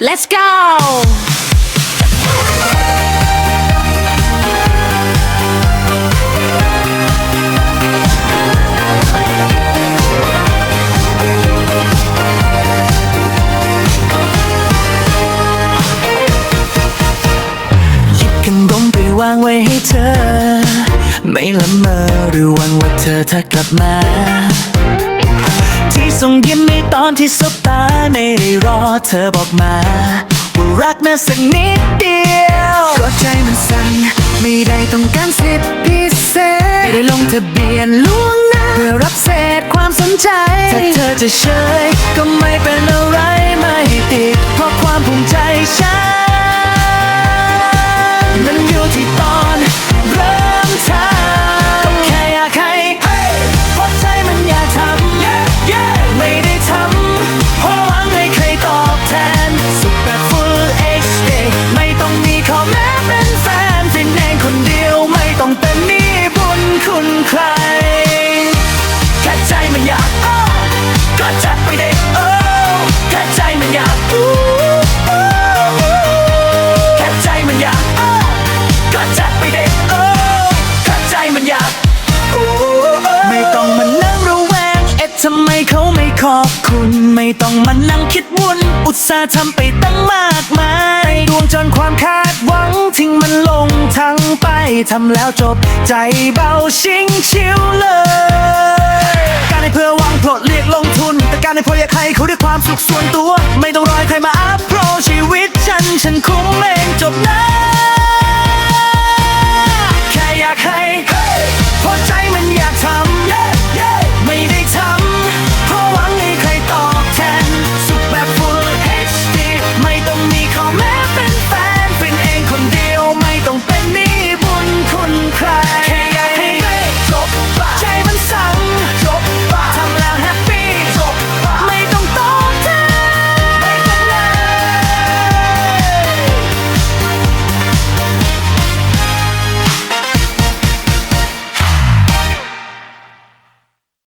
let's go หยิบขนมไปวางไว้ให้เธอ ไม่ละเมอหรือหวังว่าเธอถ้ากลับมา ที่ส่งยิ้ม อนที่สบตาไม่ได้รอเธอบอกมาว่ารักแม้สักนิดเดียวก็ใจมันสั่นไม่ได้ต้องการสิทธิพิเศษไม่ได้ลงทะเบียนล่วงหน้าเพื่อรับเศษความสนใจ ถ้าเธอจะเฉยก็ไม่เป็นอะไร อบคุณไม่ต้องมานั่งคิดวุ่น อุตส่าห์ทำไปตั้งมากมายดวงจนความคาดหวังทิ้งมันลงทั้งไปทำแล้วจบใจเบาชิงชิวเลย การให้เพื่อหวังโปรดเรียกลงทุน แต่การให้เพื่ออยากให้เขาด้วยความสุขส่วนตัว ไม่ต้องรอใครมา